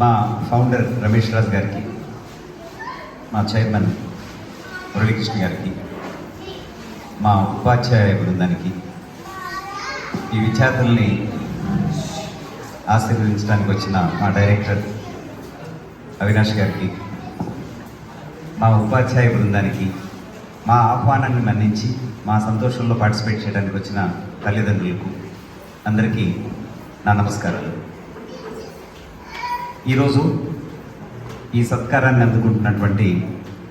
మా ఫౌండర్ రమేష్ రాజ్ గారికి మా చైర్మన్ మురళీకృష్ణ గారికి మా ఉపాధ్యాయ బృందానికి ఈ విద్యార్థుల్ని ఆశీర్వదించడానికి వచ్చిన మా డైరెక్టర్ అవినాష్ గారికి మా ఉపాధ్యాయ బృందానికి మా ఆహ్వానాన్ని మన్నించి మా సంతోషంలో పార్టిసిపేట్ చేయడానికి వచ్చిన తల్లిదండ్రులకు అందరికీ నా నమస్కారాలు. ఈరోజు ఈ సత్కారాన్ని అందుకుంటున్నటువంటి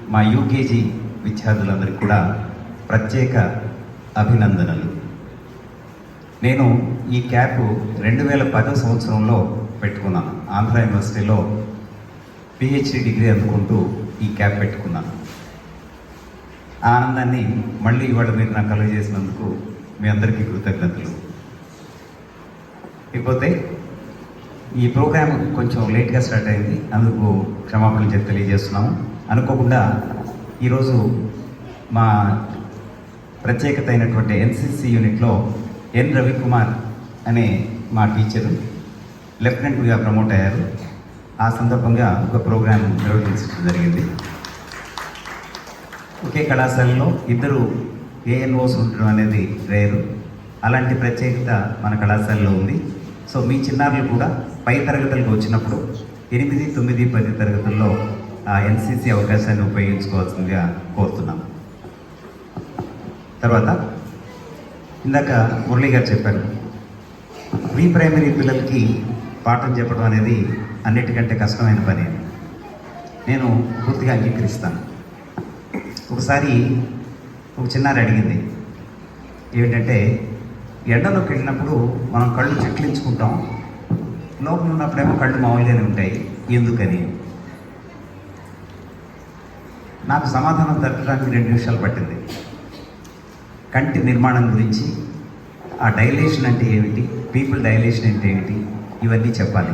మా యూకేజీ విద్యార్థులందరికీ కూడా ప్రత్యేక అభినందనలు. నేను ఈ క్యాప్ రెండు వేల పదో సంవత్సరంలో పెట్టుకున్నాను. ఆంధ్ర యూనివర్సిటీలో పిహెచ్డి డిగ్రీ అందుకుంటూ ఈ క్యాప్ పెట్టుకున్నాను. ఆనందాన్ని మళ్ళీ ఇవాళ మీరు నాకు కలుగజేసినందుకు మీ అందరికీ కృతజ్ఞతలు. ఇకపోతే ఈ ప్రోగ్రామ్ కొంచెం లేట్గా స్టార్ట్ అయింది. అందుకు క్షమాపణలు చెప్పి తెలియజేస్తున్నాము. అనుకోకుండా ఈరోజు మా ప్రత్యేకత అయినటువంటి ఎన్సిసి యూనిట్లో ఎన్ రవికుమార్ అనే మా టీచరు లెఫ్టినెంట్గా ప్రమోట్ అయ్యారు. ఆ సందర్భంగా ఒక ప్రోగ్రాం నిర్వహించడం జరిగింది. ఒకే కళాశాలలో ఇద్దరు ఏఎన్ఓస్ ఉండడం అనేది రేరు. అలాంటి ప్రత్యేకత మన కళాశాలలో ఉంది. సో మీ చిన్నారులు కూడా పై తరగతులకు వచ్చినప్పుడు ఎనిమిది తొమ్మిది పది తరగతుల్లో ఆ ఎన్సీసీ అవకాశాన్ని ఉపయోగించుకోవాల్సిందిగా కోరుతున్నాం. తర్వాత ఇందాక మురళి గారు చెప్పారు ప్రీ ప్రైమరీ పిల్లలకి పాఠం చెప్పడం అనేది అన్నిటికంటే కష్టమైన పని నేను పూర్తిగా అంగీకరిస్తాను. ఒకసారి ఒక చిన్నారి అడిగింది ఏమిటంటే ఎండలోకి వెళ్ళినప్పుడు మనం కళ్ళు చెట్లించుకుంటాం లోపల ఉన్నప్పుడేమో కళ్ళు మామూలుగానే ఉంటాయి. ఎందుకని? నాకు సమాధానం దొరకడానికి రెండు నిమిషాలు పట్టింది. కంటి నిర్మాణం గురించి ఆ డైలేషన్ అంటే ఏమిటి? పీపుల్ డైలేషన్ అంటే ఏమిటి? ఇవన్నీ చెప్పాలి.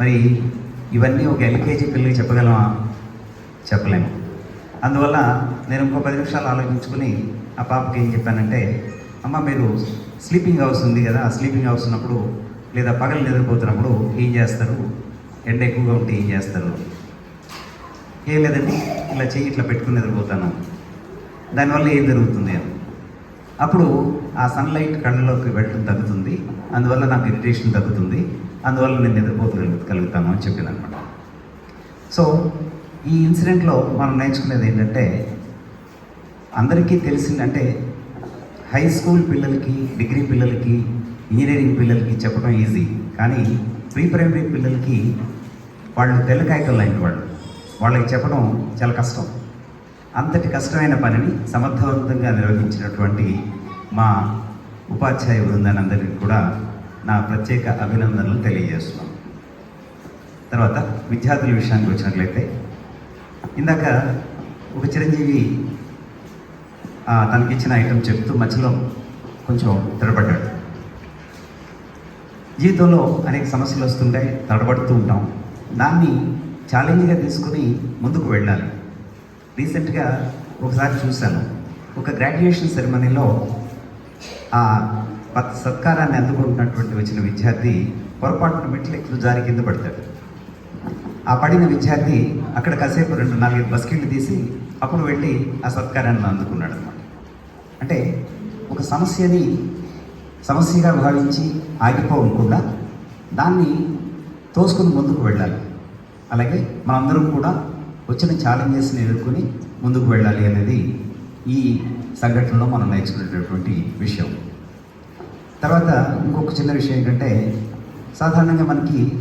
మరి ఇవన్నీ ఒక ఎల్కేజీ పిల్లలకి చెప్పగలమా? చెప్పలేము. అందువల్ల నేను ఇంకో పది నిమిషాలు ఆలోచించుకుని ఆ పాపకి ఏం చెప్పానంటే అమ్మ మీరు స్లీపింగ్ హౌస్ ఉంది కదా ఆ స్లీపింగ్ హౌస్ ఉన్నప్పుడు లేదా పగలు నిద్రపోతున్నప్పుడు ఏం చేస్తారు? ఎండ ఎక్కువగా ఉంటే ఏం చేస్తారు? ఏం లేదండి ఇలా చెయ్యి ఇట్లా పెట్టుకుని నిద్రపోతాను. దానివల్ల ఏం జరుగుతుంది? అని అప్పుడు ఆ సన్లైట్ కళ్ళలోకి వెళ్ళడం తగ్గుతుంది అందువల్ల నాకు ఇరిటేషన్ తగ్గుతుంది అందువల్ల నేను నిద్రపోతగలుగుతాను అని చెప్పింది అనమాట సో ఈ ఇన్సిడెంట్లో మనం నేర్చుకునేది ఏంటంటే అందరికీ తెలిసిందంటే హై స్కూల్ పిల్లలకి డిగ్రీ పిల్లలకి ఇంజనీరింగ్ పిల్లలకి చెప్పడం ఈజీ. కానీ ప్రీ ప్రైమరీ పిల్లలకి వాళ్ళు తెల్లకాయకలు లాంటి వాళ్ళు. వాళ్ళకి చెప్పడం చాలా కష్టం. అంతటి కష్టమైన పనిని సమర్థవంతంగా నిర్వహించినటువంటి మా ఉపాధ్యాయ బృందానందరికీ కూడా నా ప్రత్యేక అభినందనలు తెలియజేస్తున్నాను తర్వాత విద్యార్థుల విషయానికి వచ్చినట్లయితే ఇందాక ఒక చిరంజీవి తనకిచ్చిన ఐటెం చెప్తూ మధ్యలో కొంచెం తడబడ్డాడు జీవితంలో అనేక సమస్యలు వస్తుంటాయి తడబడుతూ ఉంటాం. దాన్ని ఛాలెంజ్గా తీసుకుని ముందుకు వెళ్ళాలి. రీసెంట్గా ఒకసారి చూశాను. ఒక గ్రాడ్యుయేషన్ సెరమనీలో ఆ సత్కారాన్ని అందుకుంటున్నటువంటి వచ్చిన విద్యార్థి పొరపాటున మెట్లెక్కులు జారి కింద పడతాడు. ఆ పడిన విద్యార్థి అక్కడ కాసేపు రెండు నాలుగు బస్కెట్లు తీసి అప్పుడు వెళ్ళి ఆ సత్కారాన్ని అందుకున్నాడు అన్నమాట అంటే ఒక సమస్యని సమస్యగా భావించి ఆగిపోకుండా దాన్ని తోసుకుని ముందుకు వెళ్ళాలి. అలాగే మనందరం కూడా వచ్చిన ఛాలెంజెస్ని ఎదుర్కొని ముందుకు వెళ్ళాలి అనేది ఈ సంఘటనలో మనం నేర్చుకునేటటువంటి విషయం. తర్వాత ఇంకొక చిన్న విషయం ఏంటంటే సాధారణంగా మనకి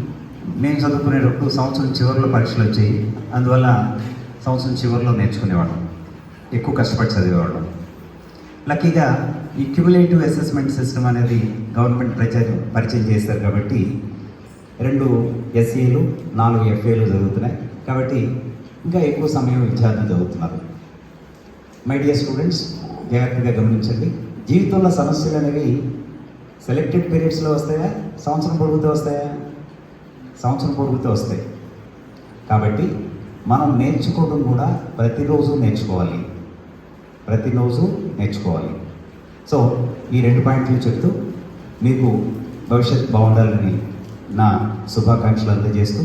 మేము చదువుకునేటప్పుడు సంవత్సరం చివరిలో పరీక్షలు వచ్చాయి. అందువల్ల సంవత్సరం చివరిలో నేర్చుకునేవాళ్ళం. ఎక్కువ కష్టపడి చదివేవాళ్ళం. లక్కీగా ఈ క్యుములేటివ్ అసెస్మెంట్ సిస్టమ్ అనేది గవర్నమెంట్ ప్రచారం పరిచయం చేశారు కాబట్టి రెండు ఎస్సీలు నాలుగు ఎఫ్ఏలు జరుగుతున్నాయి. కాబట్టి ఇంకా ఎక్కువ సమయం విద్యార్థులు చదువుతున్నారు. మై డియర్ స్టూడెంట్స్ జాగ్రత్తగా గమనించండి. జీవితంలో సమస్యలు అనేవి సెలెక్టెడ్ పీరియడ్స్లో వస్తాయా? సంవత్సరం పొడుగుతూ వస్తాయా? సంవత్సరం పొడుగుతూ వస్తాయి. కాబట్టి మనం నేర్చుకోవడం కూడా ప్రతిరోజు నేర్చుకోవాలి. ప్రతిరోజు నేర్చుకోవాలి. సో ఈ రెండు పాయింట్లు చెప్తూ మీకు భవిష్యత్ బాగుండాలని నా శుభాకాంక్షలు అందజేస్తూ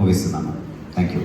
ముగిస్తున్నాను. Thank you